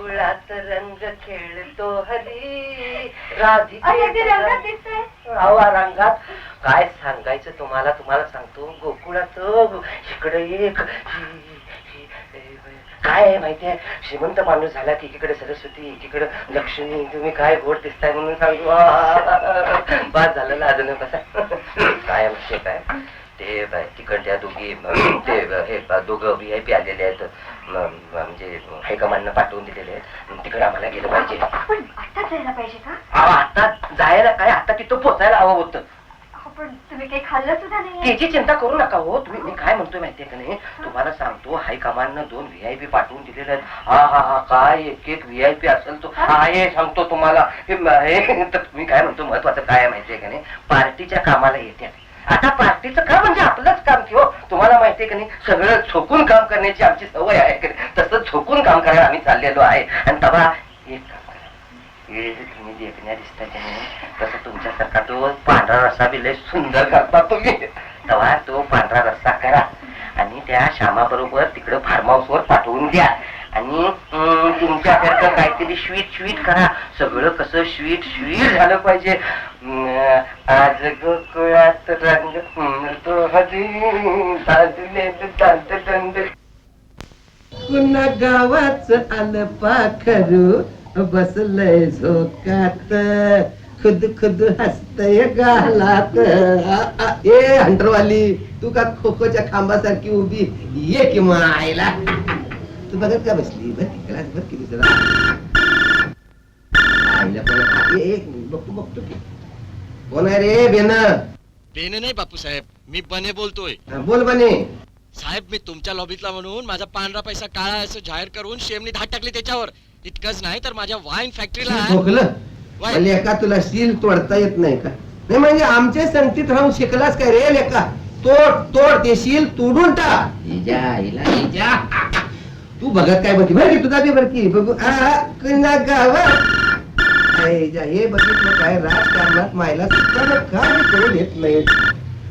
गोकुळात रंग खेळतो हरी राधिके आवा रंगात काय सांगायचं तुम्हाला? तुम्हाला सांगतो. गोकुळात इकडे एक काय आहे माहितीये श्रीमंत माणूस झाला की एकीकडे सरस्वती एकीकडे लक्ष्मी. तुम्ही काय गोड दिसताय म्हणून सांगू. बाद झालं ना अजून बसा काय माहितीये काय? ते तिकडच्या दोघी ते ब- हे दोघं व्ही आय पी आलेले आहेत. म्हणजे हायकमांडनं पाठवून दिलेले आहेत. तिकडे आम्हाला गेलं पाहिजे. आपण जायला पाहिजे का? अहो, आता जायला काय? आता तिथं पोचायला हवं होतं. अहो, पण तुम्ही काही खाल्लं सुद्धा नाही त्याची चिंता करू नका हो. तुम्ही मी काय म्हणतोय माहितीये का नाही? तुम्हाला सांगतो हायकमांडनं दोन व्ही आय पी पाठवून दिलेले आहेत. हा हा हा काय एक एक व्ही आय पी असेल तो. हा. हे सांगतो तुम्हाला. हे म- हे तर तुम्ही काय म्हणतो? महत्वाचं काय आहे माहितीये का नाही? पार्टीच्या कामाला येतात आता पार्टीचं काम म्हणजे आपलंच काम की हो. तुम्हाला माहितीये का नाही सगळं झोकून काम करण्याची आमची सवय आहे का तसं झोकून काम करायला आम्ही चाललेलो आहे. आणि तबा एक काम करा. तुम्ही देखण्या नाही तसं तुमच्यासारखा तो पांढरा रस्सा बी लय सुंदर करता तुम्ही. तेव्हा तो पांढरा रस्सा करा. आणि त्या श्यामाबरोबर तिकडं फार्म हाऊस वर पाठवून द्या आणि तुमच्या काहीतरी स्वीट स्वीट करा. सगळं कसं स्वीट स्वीट झालं पाहिजे. आज गोकुळात रंग तो हरी दांत दंड. पुन्हा गावाच आलं पाखरू बसलंय झोकात. खुद खुद हसतय गालात. ए हंटरवाली तू का खोखोच्या खांबासारखी उभी? ये कि आयला तू बघत का बसली बर क्लास भर किती जरा. आईला ए, बघतो बघतो की. कोण आहे रे बेन? बेने नाही बापू साहेब मी बने बोलतोय. बोल बने. साहेब मी तुमच्या लॉबीतला म्हणून माझा पांढरा पैसा काळा आहे असं जाहीर करून शेमनी धाड टाकली त्याच्यावर. इतकंच नाही तर माझ्या वाईन फॅक्टरीला ठोकलं वाय. तुला सील तोडता येत नाही का? नाही म्हणजे आमच्या संगतीत राहून शिकलास काय रे लेका? तोड तोड ते शील तोडून टाक. इजा इला इजा. तू बघत काय बघी बरं की तुझा बी बरं की. बघू. आ, इजा, हे बघितलं काय? राजकारणात मायला सुद्धा काय करू देत नाही?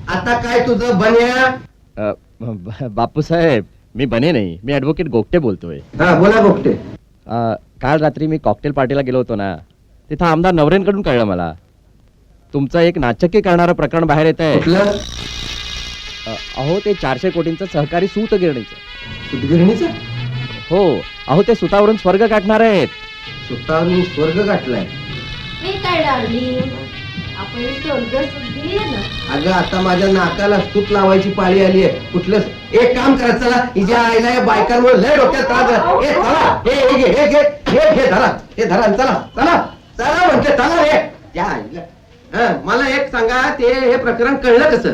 आता काय तुझं बन्या? बापू साहेब मी बने नाही. मी ऍडव्होकेट गोगटे बोलतोय. हा बोला गोगटे. अ, काल रात्री मी कॉकटेल पार्टीला गेलो होतो ना. तिथं आमदार नवरेंकडून कळलं मला. तुमचं एक नाचक्की करणारं प्रकरण बाहेर येत आहे अहो ते चारशे कोटींचं सहकारी सूत गिरणीचं उदगिरणीचं हो. अहो ते सुतावरून स्वर्ग गाठणार आहेत. स्वतःहून स्वर्ग गाठलाय. काय डार्लिंग आपण ना. अगं आता माझ्या नाकाला स्तूप लावायची पाळी आली आहे. कुठलं एक काम करा चला. हिच्या आईला या बायकांमुळे लय डोक्यात त्रास झाला. ए चला. हे हे घे हे घे हे घे धरा. हे धरा आणि चला. चला. चला म्हणते चला रे. या आईला. हं, मला एक सांगा ते हे प्रकरण कळलं कसं?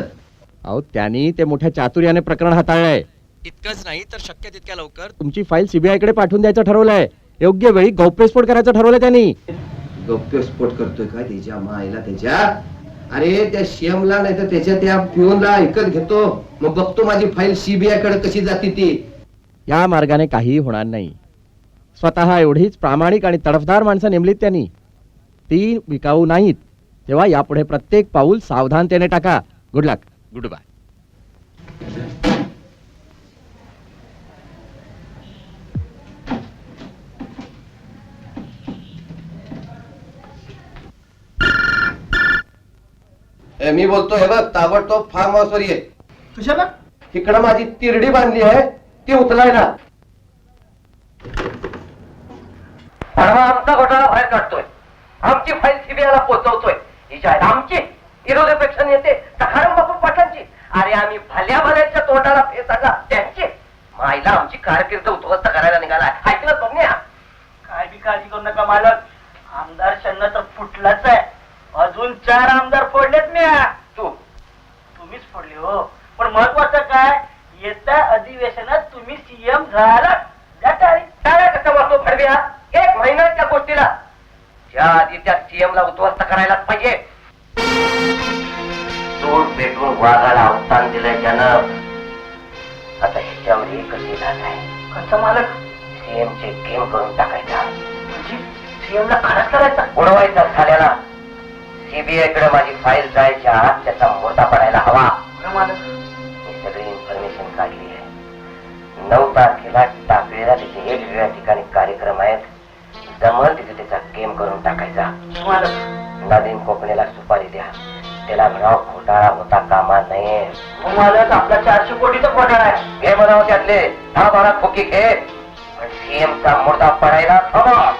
अहो त्यांनी ते मोठ्या चातुर्याने प्रकरण हाताळलंय. इतकंच नाही तर शक्य तितक्या लवकर. तुमची फाईल सीबीआयकडे पाठवून द्यायचं ठरवलंय. योग्य वेळी गौप्यस्फोट करायचं ठरवलंय त्यांनी. गौप्यस्फोट करतोय का त्याच्या माईला त्याच्या? अरे त्या शेमला नाही तर त्याच्या त्या पिऊनला ऐकत घेतो. मग बघतो माझी फाईल सीबीआयकडे कशी जाते ती. या मार्गाने काहीही होणार नाही. स्वतः एवढीच प्रामाणिक आणि तडफदार माणसं नेमलीत त्यांनी. ती विकाऊ नाहीत. तेव्हा यापुढे प्रत्येक पाऊल सावधानतेने टाका. गुड लक गुड बाय ए, मी बोलतो हे बघ ताबडतोब फार्म हाऊस वर ये. कशाला? इकडं माझी तिरडी बांधली आहे ती उचलायला. परवा आमचा घोटाळा बाहेर काढतोय. आमची फाईल सीबीआयला पोहोचवतोय हिच्या आहेत आमची. विरोधीपेक्षा नेते सखाराम बापू पाटलांची. अरे आम्ही भल्या भल्याच्या तोंडाला फेस आणला त्यांचे. माईला आमची कारकीर्द उद्ध्वस्त करायला निघाला ऐकलं बघण्या काय बी काळजी करू नका मालक. आमदार शन्न तर फुटलाच आहे. अजून चार आमदार फोडलेत मी तू तुम्हीच फोडले हो. पण महत्वाचं काय येत्या अधिवेशनात तुम्ही सीएम झाला. द्या तारीख. कसं फडव्या एक महिना त्या गोष्टीला. त्या आधी त्या सीएम ला उद्ध्वस्त करायलाच पाहिजे. तोड पेटून वाघाला अवसान दिलंय त्यानं. आता ह्याच्यावर एकच इलाज आहे. कसं मालक सीएम चे गेम करून टाकायचा. म्हणजे सीएम ला खरंच करायचा? उडवायचा झाल्याला. सीबीआयकडे माझी फाईल जायच्या आत त्याचा मोठा पडायला हवा. मी सगळी इन्फॉर्मेशन काढली आहे. नऊ तारखेला टाकळीला तिथे वेगवेगळ्या ठिकाणी कार्यक्रम आहेत. जमल तिथे त्याचा गेम करून टाकायचा. नदीन कोकणीला सुपारी द्या. त्याला म्हणावं घोटाळा होता कामा नये. हो मालक आपला चारशे कोटीचा घोटाळा आहे. घे म्हणावं त्यातले. दहा बारा खोकी घे पण सीएम चा मुर्दा पडायला थांबा.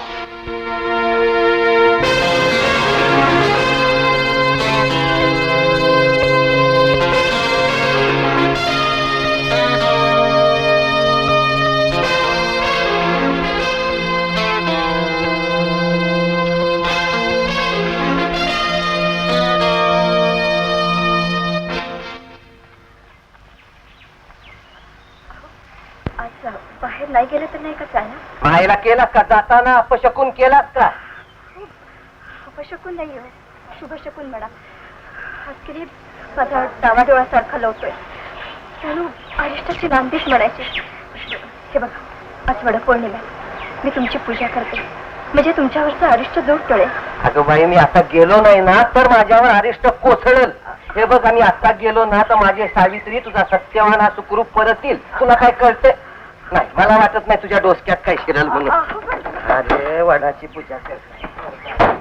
नाही गेले तर नाही का चालणार मायला केलास का? जाताना अपशकून केलास का? शुभशकून नाही हो. शुभशकून म्हणा. आज किती माझा डावा डोळ्यासारखा लवतोय जणू अरिष्टाची नांदीच म्हणायची. हे बघा आज वडपौर्णिमा. आहे. मी तुमची पूजा करते. म्हणजे तुमच्यावरचं अरिष्ट दूर टळेल अगं बाई मी आता गेलो नाही ना तर माझ्यावर अरिष्ट कोसळल. हे बघ आम्ही आता गेलो ना तर माझी सावित्री तुझा सत्यवान हा सुखरूप परत येईल तुला काय कळते नाही मला वाटत नाही तुझ्या डोसक्यात काय शिरल म्हणून अरे वडाची पूजा कर श्याम?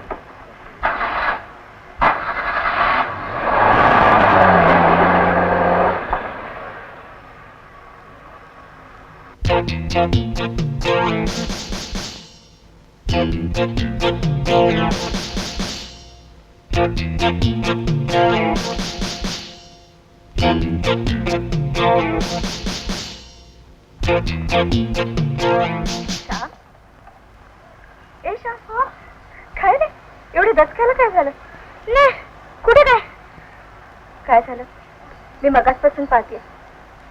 ए श्याम, हो? काय रे? एवढे दचकायला काय झालं? नाही कुठे काय काय झालं? मी मगासपासून पाहते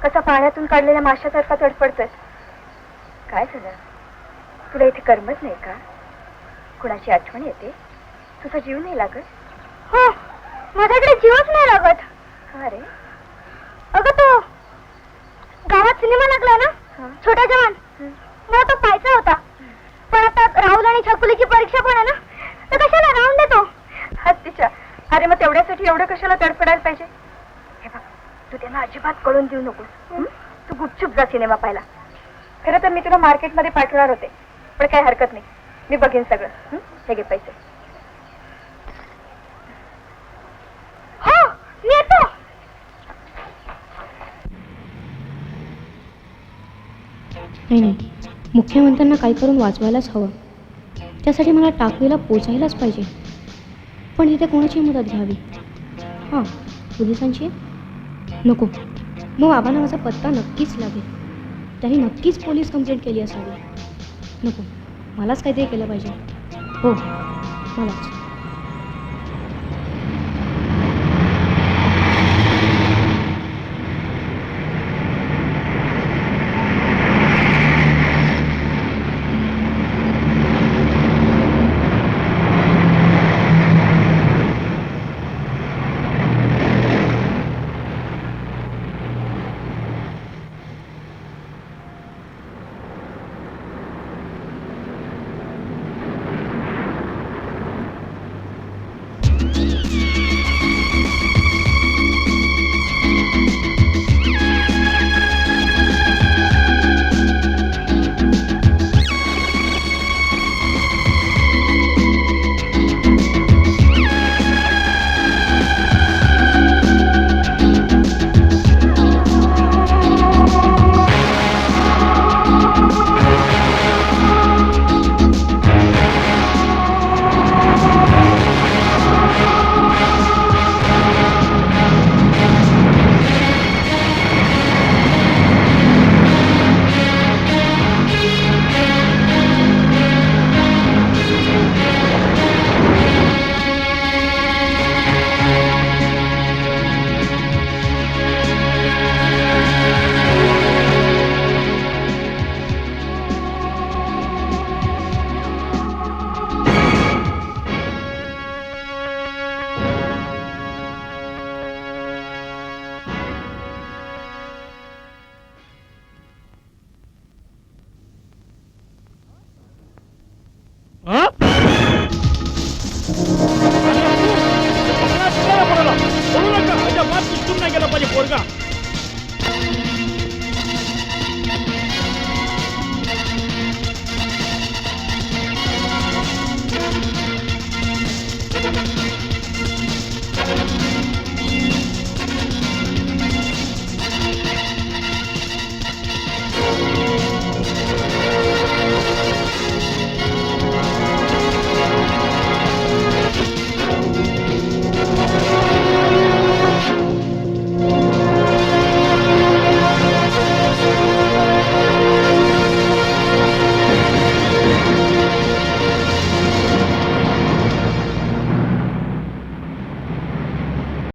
कसा पाण्यातून काढलेल्या माशासारखा तडफडतोय. काय झालं? तुला इथे करमत नाही का? कुणाची आठवण येते? तुझा जीव नाही लागत? हो माझ्याकडे जीवच नाही लागत. का रे? अगं तो गावात सिनेमा लागला ना? छोटा जवान. तो पाहायचा होता. पण आता राहुल आणि छकुलीची परीक्षा पण आहे ना तर कशाला राहून देतो हत्तीच्या अरे मग तेवढ्यासाठी एवढं कशाला तडफडायला पाहिजे? हे बघ तू त्यांना अजिबात कळून देऊ नकोस? तू गुपचूप जा सिनेमा पाहायला. खरं तर मी तुला मार्केटमध्ये पाठवणार होते पण काही हरकत नाही. मी बघेन सगळं. हं? हे घे पैसे हो मी येतो नाही नाही. मुख्यमंत्र्यांना काही करून वाचवायलाच हवं. त्यासाठी मला टाकवीला पोचायलाच पाहिजे. पण इथे कोणाची मदत घ्यावी? हां पोलिसांची? नको. मग बाबांना माझा पत्ता नक्कीच लागेल. त्यांनी नक्कीच पोलीस कंप्लेंट केली असावी. नको. मलाच काहीतरी केलं पाहिजे. हो मलाच.